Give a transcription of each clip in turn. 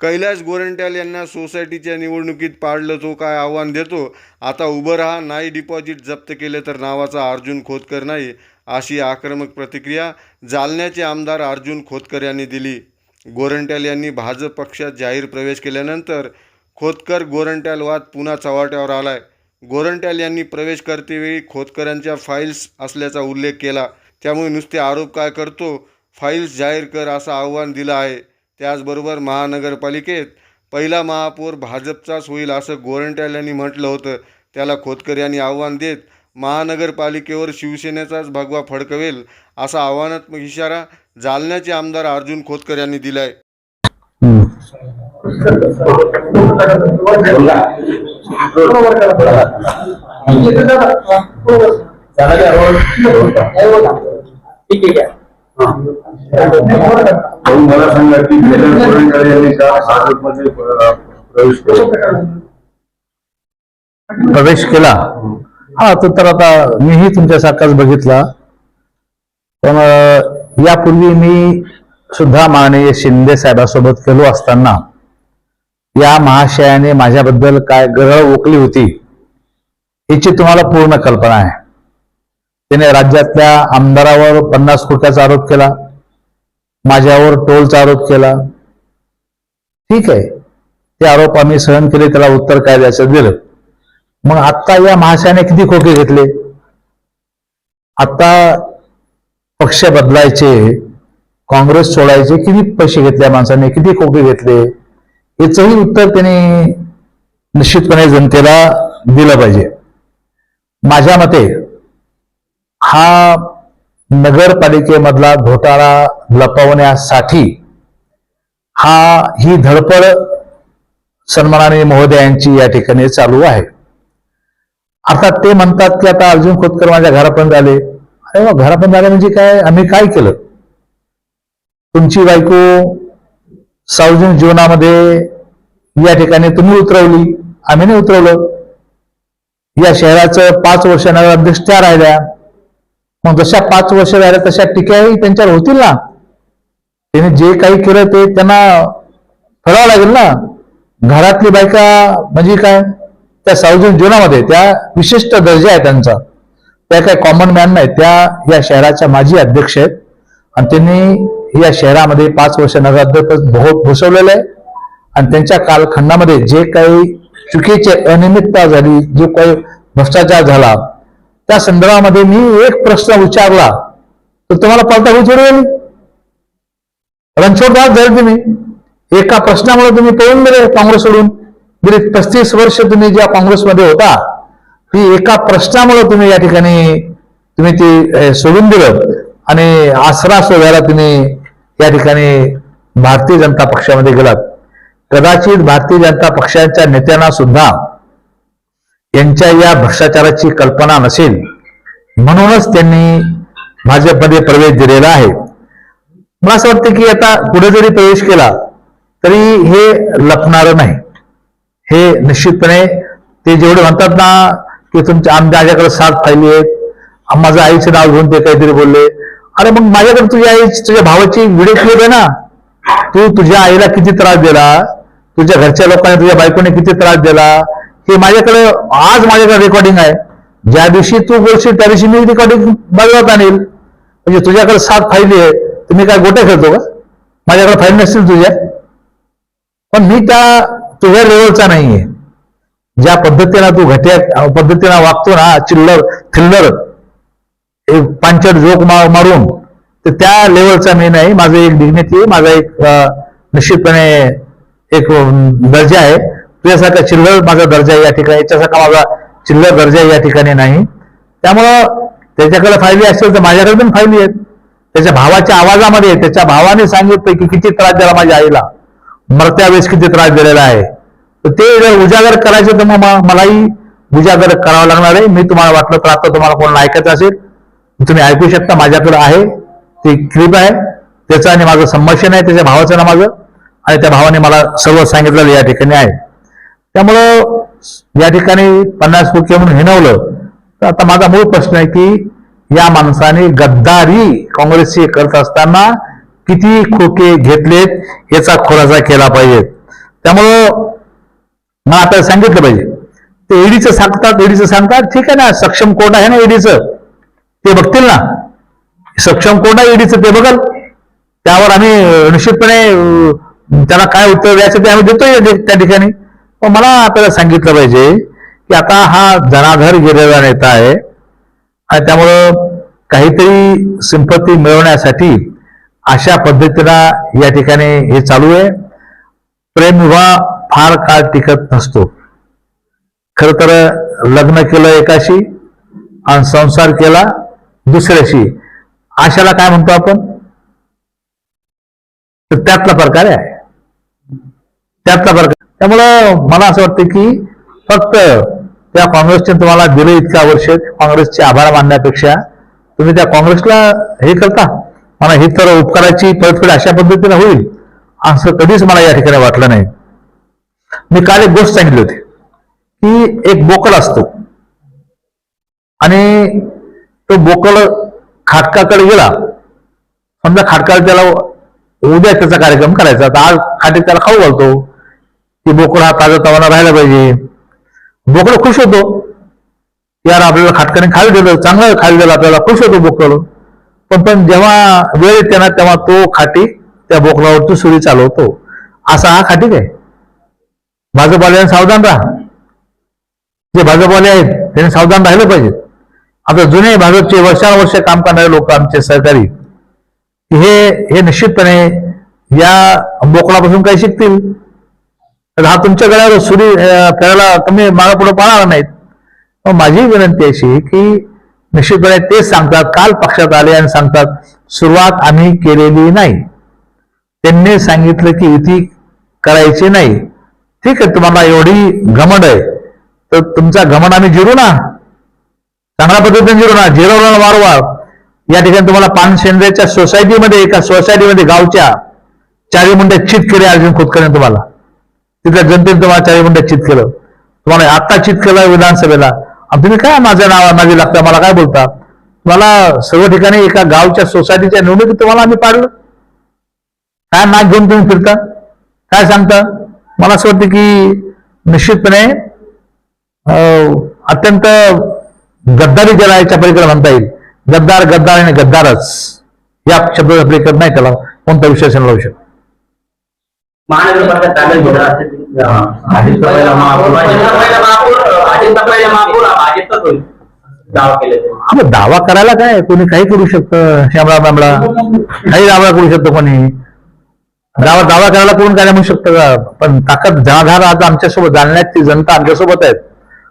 कैलास गोरंट्याल यांना सोसायटीच्या निवडणुकीत पाडलं तो काय आव्हान देतो? आता उभं राहा नाही डिपॉझिट जप्त केले तर नावाचा अर्जुन खोतकर नाही अशी आक्रमक प्रतिक्रिया जालन्याचे आमदार अर्जुन खोतकर यांनी दिली. गोरंट्याल यांनी भाजप पक्षात जाहीर प्रवेश केल्यानंतर खोतकर गोरंट्याल वाद पुन्हा चव्हाट्यावर आलाय. गोरंट्याल यांनी प्रवेश करतेवेळी खोतकरांच्या फाईल्स असल्याचा उल्लेख केला. त्यामुळे नुसते आरोप काय करतो? फाईल्स जाहीर कर असं आव्हान दिलं आहे. त्याचबरोबर महानगरपालिकेत पहिला महापौर भाजपचाच होईल असं गोरंट्याल यांनी म्हटलं होतं. त्याला खोतकर यांनी आव्हान देत महानगरपालिकेवर शिवसेनेचाच भगवा फडकवेल असा आव्हानात्मक इशारा जालन्याचे आमदार अर्जुन खोतकर यांनी दिलाय. ठीक आहे. मला सांगा की यांनी का भाजपमध्ये प्रवेश केला? प्रवेश केला? हा तो तर आता मीही तुमच्यासारखाच बघितला. पण यापूर्वी मी सुद्धा माननीय शिंदे साहेबांसोबत गेलो असताना या महाशयाने माझ्याबद्दल काय ग्रह ओकली होती याची तुम्हाला पूर्ण कल्पना आहे. त्याने राज्यातल्या आमदारावर पन्नास कोट्याचा आरोप केला माझ्यावर टोलचा आरोप केला. ठीक आहे. ते आरोप आम्ही सहन केले त्याला उत्तर काय द्यायचं दिलं. मग आत्ता या महाशयाने किती खोके घेतले? आता पक्ष बदलायचे काँग्रेस सोडायचे किती पैसे घेतल्या माणसाने? किती खोके घेतले? याचंही उत्तर त्यांनी निश्चितपणे जनतेला दिलं पाहिजे. माझ्या मते हा नगरपालिकेमधला घोटाळा लपवण्यासाठी हा ही धडपड सन्मानाने महोदयांची या ठिकाणी चालू आहे. अर्थात ते म्हणतात की आता अर्जुन खोतकर माझ्या घरापर्यंत आले. अरे वा घरापर्यंत आले म्हणजे काय? आम्ही काय केलं? तुमची बायको सार्वजनिक जीवनामध्ये या ठिकाणी तुम्ही उतरवली आम्ही नाही उतरवलं. या शहराचं पाच वर्ष नगराध्यक्ष त्या राहिल्या. मग जशा पाच वर्ष राहिल्या तशा टीकाही त्यांच्यावर होतील ना? त्यांनी जे काही केलं ते त्यांना फळावं लागेल ना? घरातली बायका म्हणजे काय? त्या सार्वजनिक जीवनामध्ये त्या विशिष्ट दर्जा आहे त्यांचा. त्या काही कॉमन मॅन नाही. त्या या शहराच्या माजी अध्यक्ष आहेत. आणि त्यांनी या शहरामध्ये पाच वर्ष नगराध्यक्ष बहुत भुसवलेलं आहे. आणि त्यांच्या कालखंडामध्ये जे काही चुकीचे अनियमितता झाली जो काही भ्रष्टाचार झाला त्या संदर्भामध्ये मी एक प्रश्न विचारला तर तुम्हाला पळता विचारू रणछोडदास झाले तुम्ही. एका प्रश्नामुळे तुम्ही पळून गेले काँग्रेस सोडून. गेली पस्तीस वर्ष तुम्ही ज्या काँग्रेसमध्ये होता ती एका प्रश्नामुळे तुम्ही या ठिकाणी तुम्ही ती सोडून दिलं. आणि आसरा शोधायला तुम्ही या ठिकाणी भारतीय जनता पक्षामध्ये गेलात. कदाचित भारतीय जनता पक्षाच्या नेत्यांना सुद्धा यांच्या या भ्रष्टाचाराची कल्पना नसेल म्हणूनच त्यांनी भाजपमध्ये प्रवेश दिलेला आहे. मला असं वाटतं की आता पुढे जरी प्रवेश केला तरी हे लपणार नाही. हे निश्चितपणे ते जेवढे म्हणतात ना की तुमच्या आम- माझ्याकडे सात फायली आहेत माझं आईचं नाव घेऊन ते काहीतरी बोलले. अरे मग माझ्याकडे तुझ्या आई तुझ्या भावाची व्हिडिओ क्लिप आहे ना. तू तुझ्या आईला किती त्रास दिला? तुझ्या घरच्या लोकांनी तुझ्या बायकोने किती त्रास दिला? हे माझ्याकडे आज माझ्याकडे रेकॉर्डिंग आहे. ज्या दिवशी तू बोलशील त्या दिवशी मी रेकॉर्डिंग बघत आणेल म्हणजे तुझ्याकडे सात फायली आहे. तुम्ही काय गोट्या खेळतो का? माझ्याकडे फाईल नसतील तुझ्या. पण मी त्या तुझ्या लेवलचा नाहीये. ज्या पद्धतीनं तू घट्या पद्धतीनं वागतो ना चिल्लर थिल्लर एक पांचट जोक मा- मारून तर त्या लेवलचा मी नाही. माझं एक डिग्निटी माझा एक निश्चितपणे एक दर्जा आहे. तुझ्यासारखा चिल्लर माझा दर्जा या ठिकाणी याच्यासारखा माझा चिल्लर दर्जा या ठिकाणी नाही. त्यामुळं त्याच्याकडे फायली असेल तर माझ्याकडे पण फायली आहेत. त्याच्या भावाच्या आवाजामध्ये त्याच्या भावाने सांगितलं की किती त्रास दिला माझ्या आईला. मरत्या वेळेस किती त्रास दिलेला आहे. तर ते जर उजागर करायचे तर मग मलाही उजागर करावं लागणार आहे. मी तुम्हाला वाटलं तर आता तुम्हाला कोणाला ऐकायचं असेल तुम्ही ऐकू शकता. माझ्याकडे आहे. ते क्लिप आहे. त्याचं आणि माझं संभाषण आहे. त्याच्या भावाचं ना माझं. आणि त्या भावाने मला सर्व सांगितलेलं या ठिकाणी आहे. त्यामुळं या ठिकाणी पन्नास टक्के म्हणून हिनवलं तर आता माझा मूळ प्रश्न आहे की या माणसाने गद्दारी काँग्रेसची करत असताना किती खोके घेतलेत याचा खुलासा केला पाहिजे. त्यामुळं मला आता सांगितलं पाहिजे. ते ईडीचं सांगतात ईडीचं सांगतात. ठीक आहे ना सक्षम कोर्ट आहे ना ईडीचं ते बघतील ना. सक्षम कोर्ट आहे ईडीचं ते बघल. त्यावर आम्ही निश्चितपणे त्याला काय उत्तर द्यायचं ते आम्ही देतोय त्या ठिकाणी. मला आपल्याला सांगितलं पाहिजे की आता हा जनाधर गेलेला नेता आहे आणि त्यामुळं काहीतरी संपत्ती मिळवण्यासाठी अशा पद्धतीनं या ठिकाणी हे चालू आहे. प्रेमविवाह फार काळ टिकत नसतो. खर तर लग्न केलं एकाशी आणि संसार केला दुसऱ्याशी. अशाला काय म्हणतो आपण? तर त्यातला प्रकार आहे. त्यातला प्रकार त्यामुळं मला असं वाटतं की फक्त त्या काँग्रेसने तुम्हाला दिलं इतक्या वर्ष काँग्रेसचे आभार मानण्यापेक्षा तुम्ही त्या काँग्रेसला हे करता. मला ही तर उपकाराची परतफेड अशा पद्धतीने होईल असं कधीच मला या ठिकाणी वाटलं नाही. मी काल एक गोष्ट सांगितली होती की एक बोकड असतो. आणि तो बोकड खाटकाकडे गेला समजा खाटकाला त्याला उद्या त्याचा कार्यक्रम करायचा तर आज खाटीत त्याला खाऊ घालतो. की बोकडा हा ताजा तवाना राहायला पाहिजे. बोकड खुश होतो. यार आपल्याला खाटकाने खाली दिलं चांगलं खाली दिलं आपल्याला खुश होतो बोकड. पण पण जेव्हा वेळ येते ना तेव्हा तो खाटी त्या बोकडावरती सुरी चालवतो. असा हा खाटी काय? भाजपवाल्याने सावधान राहा. जे भाजपवाले आहेत त्यांनी सावधान राहिलं पाहिजे. आता जुने भाजपचे वर्षानुवर्ष काम करणारे लोक आमचे सहकारी हे हे निश्चितपणे या बोकडापासून काही शिकतील. हा तुमच्या गळ्यावर सुरी अं, करायला कमी मागे पुढे पाहणार नाहीत. मग माझी विनंती अशी की निश्चितपणे तेच सांगतात काल पक्षात आले आणि सांगतात सुरुवात आम्ही केलेली नाही. त्यांनी सांगितलं की युती करायची नाही. ठीक आहे तुम्हाला एवढी घमंड आहे. तर तुमचा घमंड आम्ही जिरू ना. चांगल्या पद्धतीने जिरू ना. जिरवलं वारंवार. या ठिकाणी तुम्हाला पानशेंद्रेच्या सोसायटीमध्ये एका सोसायटीमध्ये गावच्या चारी मुंडे चित केले अर्जुन खोतकरने तुम्हाला. तिथल्या जनतेने तुम्हाला चारी मुंड्या चित केलं तुम्हाला आत्ता चित केलं विधानसभेला. आणि तुम्ही काय माझ्या नावा मागे लागता मला काय बोलता? तुम्हाला सर्व ठिकाणी एका गावच्या सोसायटीच्या निवडणुकीत तुम्हाला आम्ही पाडलं. काय नाक घेऊन तुम्ही फिरता? काय सांगता? मला असं वाटतं की निश्चितपणे अं, अत्यंत गद्दारी ज्याला याच्या पलीकडे म्हणता येईल. गद्दार गद्दार आणि गद्दारच. या शब्दाचा पलीकडे नाही त्याला. कोणता विश्वास लावू शकत महानगरपालिका ताब्यात घेणार असेल भाजपचा पहिला महापौर. भाजपचा पहिला महापौर भाजपचा पहिला महापौर भाजपचाच होईल दावा केले करायला काय? कोणी काही करू शकतं? श्यामळा बामळा काही दावा करू शकतो कोणी? दावा दावा करायला कोण काय म्हणू शकतं का? पण ताकद जनाधार आज आमच्यासोबत जाणण्याची जनता आमच्यासोबत आहेत.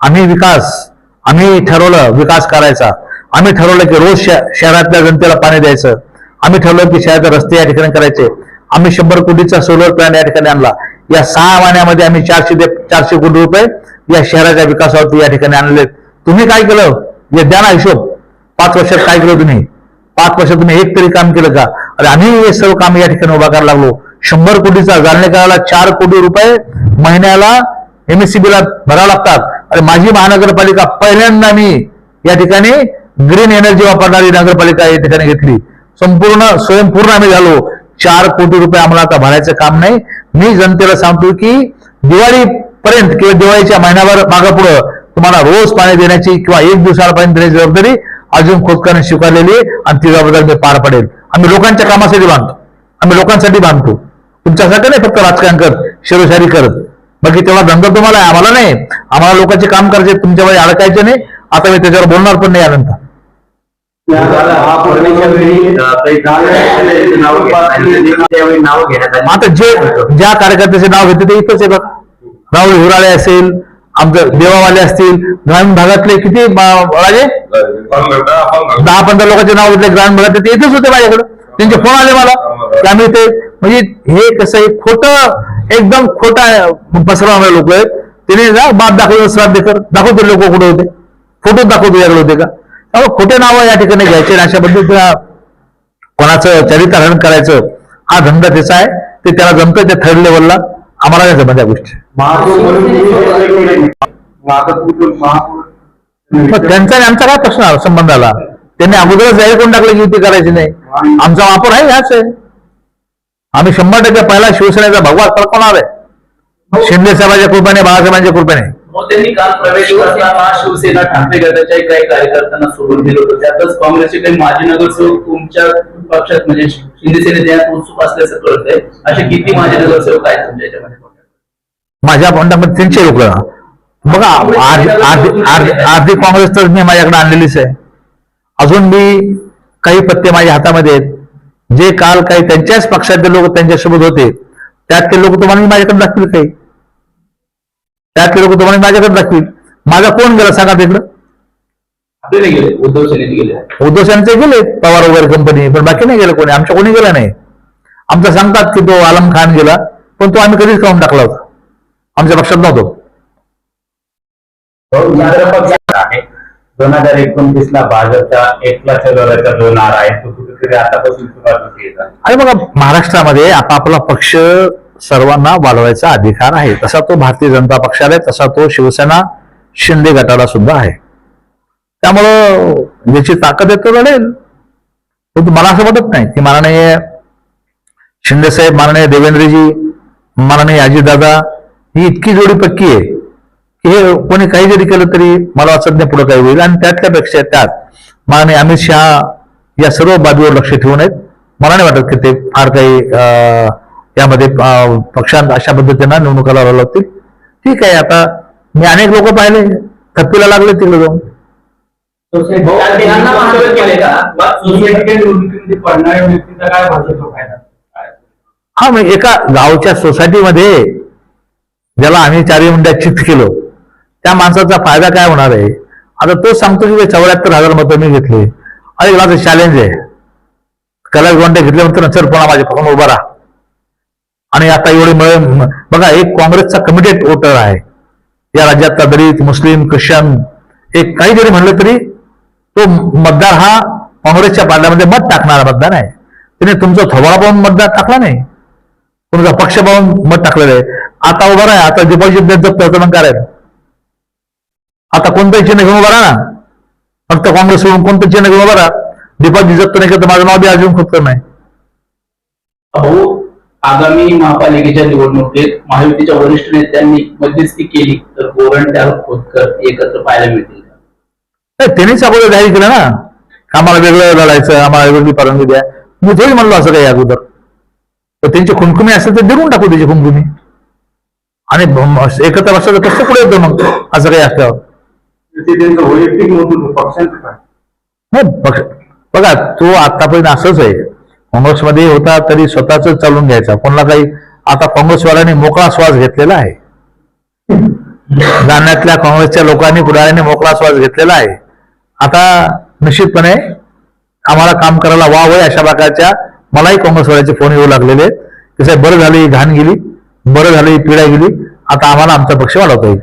आम्ही विकास आम्ही ठरवलं विकास करायचा. आम्ही ठरवलं की रोज शह- शहरातल्या जनतेला पाणी द्यायचं. आम्ही ठरवलं की शहराचे रस्ते या ठिकाणी करायचे. आम्ही शंभर कोटीचा सोलर प्लॅन या ठिकाणी आणला. या सहा महिन्यामध्ये आम्ही चारशे ते चारशे कोटी रुपये या शहराच्या विकासावरती या ठिकाणी आणले. तुम्ही काय केलं? हे द्या ना हिशोब. पाच वर्षात काय केलं तुम्ही? पाच वर्षात तुम्ही एक तरी काम केलं का? अरे आम्ही हे सर्व काम या ठिकाणी उभा करायला लागलो. शंभर कोटीचा जालने चार कोटी रुपये महिन्याला एमएससीबीला भरावं लागतात. अरे माझी महानगरपालिका पहिल्यांदा मी या ठिकाणी ग्रीन एनर्जी वापरणारी नगरपालिका या ठिकाणी घेतली. संपूर्ण स्वयंपूर्ण आम्ही झालो. चार कोटी रुपये आम्हाला आता भरायचं काम नाही. मी जनतेला सांगतो की दिवाळीपर्यंत किंवा दिवाळीच्या महिन्याभर मागापुढं तुम्हाला रोज पाणी देण्याची किंवा एक दिवसाला पाणी देण्याची जबाबदारी अजून खोतकरने स्वीकारलेली आणि ती जबाबदारी मी पार पडेल. आम्ही लोकांच्या कामासाठी बांधतो. आम्ही लोकांसाठी बांधतो. तुमच्यासाठी नाही फक्त राजकारण करत शेरोशारी करत. बाकी तेव्हा धंदा तुम्हाला आहे आम्हाला नाही. आम्हाला लोकांचे काम करायचे तुमच्यामध्ये अडकायचे नाही. आता मी त्याच्यावर बोलणार पण नाही यानंतर आता जे ज्या कार्यकर्त्याचे नाव घेते ते इथंच आहे बघा. राहुल हिवराळे असेल आमचं देवावाले असतील ग्रामीण भागातले किती राजे? दहा पंधरा लोकांचे नाव घेतले ग्रामीण भागात ते इथेच होते माझ्याकडे. त्यांचे फोन आले मला. की आम्ही ते म्हणजे हे कसं आहे खोटं एकदम खोटा पसरवणारे लोक आहेत. त्याने जा बाप दाखवलं श्राद्ध कर. दाखवते लोक कुठे होते. फोटो दाखवतो याकडे होते का? त्यामुळे खोटे नावं या ठिकाणी घ्यायचे आणि अशा पद्धतीनं कोणाचं चरित्रहरण करायचं हा धंदा त्याचा आहे. ते त्याला जमतं त्या थर्ड लेवलला आम्हाला नाही जमत या गोष्टी. मग त्यांचा आणि आमचा काय प्रश्न संबंधाला? संबंध आला त्यांनी अगोदरच जाहीर करून टाकलं की युती करायची नाही. आमचा वापर आहे ह्याच आहे. आम्ही शंभर टक्के पहिला शिवसेनेचा भगवा फडकवणार आहे. शिंदे साहेबांच्या कृपेने बाळासाहेबांच्या कृपेने. मग त्यांनी काल. प्रवेश करताना शिवसेना ठाकरे गटाच्या काही कार्यकर्त्यांना सोडून दिलं होतं. त्यातच काँग्रेसचे काही माजी नगरसेवक तुमच्या पक्षात म्हणजे शिंदे सेनेत यात उत्सुक असल्याचं कळतंय असे किती माजी नगरसेवक आहेत तुमच्या याच्यामध्ये? माझ्या फंडामध्ये त्यांचे लोक बघा अर्धी काँग्रेस तर मी माझ्याकडे आणलेलीच आहे. अजून मी काही पत्ते माझ्या हातामध्ये आहेत. जे काल काही त्यांच्याच पक्षातले लोक त्यांच्यासोबत होते त्यातले लोक तुम्हाला माझ्याकडे दाखतील काही? त्यातले लोक तुम्हाला माझ्याकडे दाखतील माझा कोण गेला सांगा तिकडं? गेले उद्धव सेनेत गेले. उद्धव सेनचे गेले पवार वगैरे कंपनी पण बाकी नाही गेलं कोणी. आमच्या कोणी गेला नाही. आमचं सांगतात की तो आलम खान गेला पण तो आम्ही कधीच काढून टाकला होता. आमच्या पक्षात नव्हतो. दोन हजार एकोणतीस ला चलवण्याचा जो नारा आहे. तो कुठेतरी आतापासून सुरुवात होती. आणि बघा महाराष्ट्रामध्ये आपापला पक्ष सर्वांना वाढवायचा अधिकार आहे. तसा तो भारतीय जनता पक्षाला आहे तसा तो शिवसेना शिंदे गटाला सुद्धा आहे. त्यामुळं ज्याची ताकद आहे तो लढेल. परंतु मला असं वाटत नाही की माननीय शिंदे साहेब माननीय देवेंद्रजी माननीय अजितदादा ही इतकी जोडी पक्की आहे की हे कोणी काही जरी केलं तरी मला वाटत नाही पुढे काही होईल. आणि त्यातल्या पेक्षा त्यात माननीय अमित शहा या सर्व बाजूवर लक्ष ठेवून आहेत. मला नाही वाटत की ते फार काही अं, यामध्ये पक्षांत अशा पद्धतीनं निवडणुका लावाव्या लागतील. ठीक आहे आता मी अनेक लोक पाहिले. थप्पीला लागले तिकडे जाऊन. हा मग एका गावच्या सोसायटीमध्ये ज्याला आम्ही चारही मुंड्यात चित केलं त्या माणसाचा फायदा काय होणार आहे? आता तो सांगतो की चौऱ्याहत्तर हजार मतं मी घेतले. अरे माझं चॅलेंज आहे. कैलास गोंडे घेतल्यानंतर सर पुन्हा माझ्या पकडून उभा राहा. आणि आता एवढे बघा एक काँग्रेसचा कमिटेड वोटर आहे. या राज्यातला दलित मुस्लिम ख्रिश्चन एक काही जरी म्हणलं तरी तो मतदार हा काँग्रेसच्या पार्ल्यामध्ये मत टाकणारा मतदार आहे. त्याने तुमचा थोबाळा पाहून मतदार टाकला नाही. तुमचा पक्ष पाहून मत टाकलेलं आहे. आता उभा राहा आता डिपॉझिट देत जप्त करायला आता कोणतंही चिन्ह घेऊन उभा राहा ना. फक्त काँग्रेस सोडून कोणतं चिन्ह घेऊन उभा राहा. डिपॉझिट जप्त नाही करत माझं नाव बी अजून खूप नाही आगामी महापालिकेच्या निवडणुकीत महायुतीच्या वरिष्ठ नेत्यांनी मध्यस्थी केली तर गोरंट्याल खोतकर एकत्र पाहायला मिळतील त्यांनीच अगोदर जाहीर केलं ना. आम्हाला वेगळं लढायचं आम्हाला वेगळी परवानगी द्या. मी थोडी म्हणलो असं काही अगोदर. तर त्यांची खुमखुमी असेल तर देऊन टाकू त्याची खुमखुमी आणि एकत्र बसलं कसं पुढे येतो मग? असं काही असल्यावर बघा तो आतापर्यंत असंच आहे. काँग्रेसमध्ये होता तरी स्वतःच चालून घ्यायचा. कोणाला काही आता काँग्रेसवाल्याने मोकळा श्वास घेतलेला आहे. जाण्यातल्या काँग्रेसच्या लोकांनी पुढाऱ्याने मोकळा श्वास घेतलेला आहे. आता निश्चितपणे आम्हाला काम करायला वाव आहे अशा प्रकारच्या मलाही काँग्रेसवाल्याचे फोन येऊ लागलेले आहेत. की साहेब बरं झाली घाण गेली. बरं झाली पिढा गेली. आता आम्हाला आमचा पक्ष वाढवता येईल.